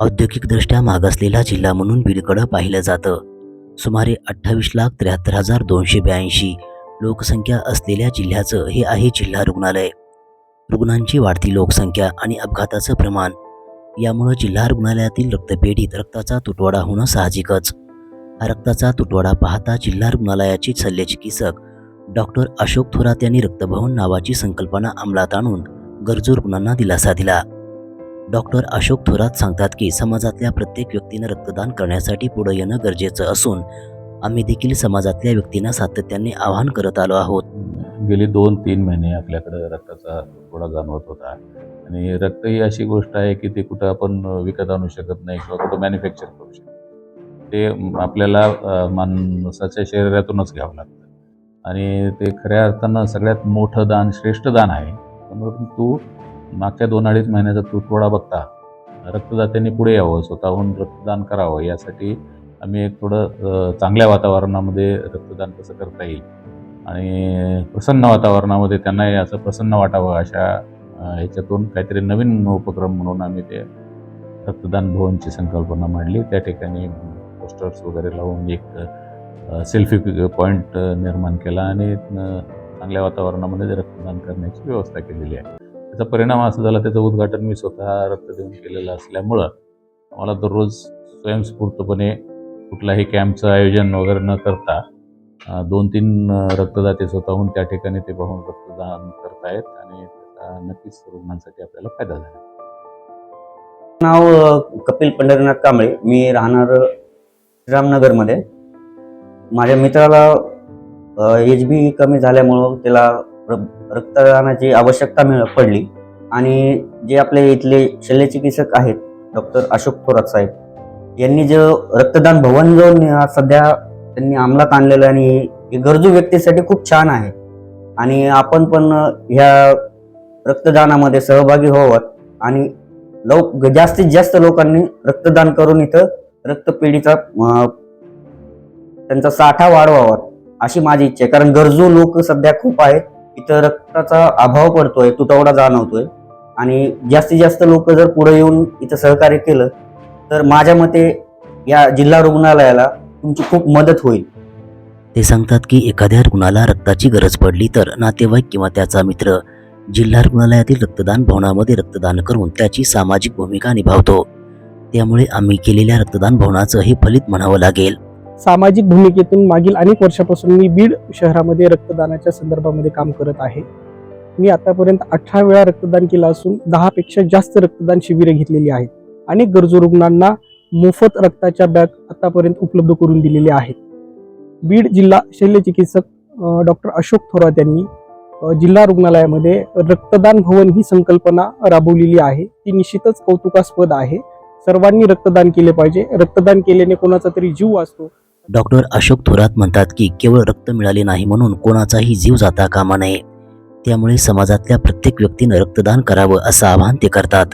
औद्योगिकदृष्ट्या मागासलेला जिल्हा म्हणून बीडकडं पाहिलं जातं. सुमारे अठ्ठावीस लाख त्र्याहत्तर हजार दोनशे ब्याऐंशी लोकसंख्या असलेल्या जिल्ह्याचं हे आहे जिल्हा रुग्णालय. रुग्णांची वाढती लोकसंख्या आणि अपघाताचं प्रमाण यामुळं जिल्हा रुग्णालयातील रक्तपेढीत रक्ताचा तुटवडा होणं साहजिकच. हा रक्ताचा तुटवडा पाहता जिल्हा रुग्णालयाचे शल्यचिकित्सक डॉक्टर अशोक थोरात यांनी रक्तभवन नावाची संकल्पना अंमलात आणून गरजू रुग्णांना दिलासा दिला. डॉक्टर अशोक थोरात सांगतात की समाजातल्या प्रत्येक व्यक्तीनं रक्तदान करण्यासाठी पुढे येणं गरजेचं असून आम्ही देखील समाजातल्या व्यक्तींना सातत्याने आवाहन करत आलो आहोत. गेली दोन तीन महिने आपल्याकडे रक्ताचा थोडा जाणवत होता. आणि रक्त ही अशी गोष्ट आहे की ते कुठं आपण विकत आणू शकत नाही किंवा कुठं मॅन्युफॅक्चर करू शकत ते आपल्याला माणसाच्या शरीरातूनच घ्यावं लागतं. आणि ते खऱ्या अर्थानं सगळ्यात मोठं दान श्रेष्ठ दान आहे. म्हणून तू मागच्या दोन अडीच महिन्याचा तुटवडा बघता. रक्तदात्यांनी पुढे यावं स्वतःहून रक्तदान करावं यासाठी आम्ही एक थोडं चांगल्या वातावरणामध्ये रक्तदान कसं करता येईल. आणि प्रसन्न वातावरणामध्ये त्यांनाही असं प्रसन्न वाटावं अशा ह्याच्यातून काहीतरी नवीन उपक्रम म्हणून आम्ही ते रक्तदान भवनची संकल्पना मांडली. त्या ठिकाणी पोस्टर्स वगैरे लावून एक सेल्फी पॉईंट निर्माण केला आणि चांगल्या वातावरणामध्ये रक्तदान करण्याची व्यवस्था केलेली आहे. त्याचा परिणाम असा झाला त्याचं उद्घाटन मी स्वतः रक्त देऊन केलेलं असल्यामुळं आम्हाला दररोज स्वयंस्फूर्तपणे कुठलाही कॅम्पचं आयोजन वगैरे न करता दोन तीन रक्तदाते स्वतःहून त्या ठिकाणी ते पाहून रक्तदान करतायत आणि त्याचा नक्कीच रुग्णांसाठी आपल्याला फायदा झाला. नाव कपिल पंढरीनाथ कांबळे. मी राहणार श्रीरामनगरमध्ये. माझ्या मित्राला एच बी कमी झाल्यामुळं त्याला रक्तदानाची आवश्यकता मिळ पडली. आणि जे आपले इथले शल्यचिकित्सक आहेत डॉक्टर अशोक थोरात साहेब यांनी जो रक्तदान भवन जो सध्या त्यांनी अंमलात आणलेलं आणि हे गरजू व्यक्तीसाठी खूप छान आहे. आणि आपण पण ह्या रक्तदानामध्ये सहभागी व्हावं आणि लव जास्तीत जास्त लोकांनी रक्तदान करून इथं रक्तपेढीचा त्यांचा साठा वाढवावा अशी माझी इच्छा आहे. कारण गरजू लोक सध्या खूप आहेत. इथं रक्ताचा अभाव पडतोय तुटवडा जाणवतोय. आणि जास्तीत जास्त लोक जर पुढे येऊन इथं सहकार्य केलं तर माझ्या मते या जिल्हा रुग्णालयाला तुमची खूप मदत होईल. ते सांगतात की एखाद्या रुग्णाला रक्ताची गरज पडली तर नातेवाईक किंवा त्याचा मित्र जिल्हा रुग्णालयातील रक्तदान भवनामध्ये रक्तदान करून त्याची सामाजिक भूमिका निभावतो. त्यामुळे आम्ही केलेल्या रक्तदान भवनाचं हे फलित म्हणावं लागेल. सामाजिक भूमिकेतून मागील अनेक वर्षापासून मी बीड शहरामध्ये रक्तदानाच्या संदर्भामध्ये काम करत आहे. मी आतापर्यंत अठरा वेळा रक्तदान केलं असून दहापेक्षा जास्त रक्तदान शिबिरे घेतलेली आहेत. अनेक गरजू रुग्णांना मोफत रक्ताच्या बॅग आतापर्यंत उपलब्ध करून दिलेल्या आहेत. बीड जिल्हा शल्यचिकित्सक डॉक्टर अशोक थोरात यांनी जिल्हा रुग्णालयामध्ये रक्तदान भवन ही संकल्पना राबवलेली आहे. ती निश्चितच कौतुकास्पद आहे. सर्वांनी रक्तदान केले पाहिजे. रक्तदान केल्याने कोणाचा तरी जीव वाचतो. डॉक्टर अशोक थोरात म्हणतात की केवळ रक्त मिळाले नाही म्हणून कोणाचाही जीव जाता कामा नये. त्यामुळे समाजातल्या प्रत्येक व्यक्तीनं रक्तदान करावं असं आवाहन ते करतात.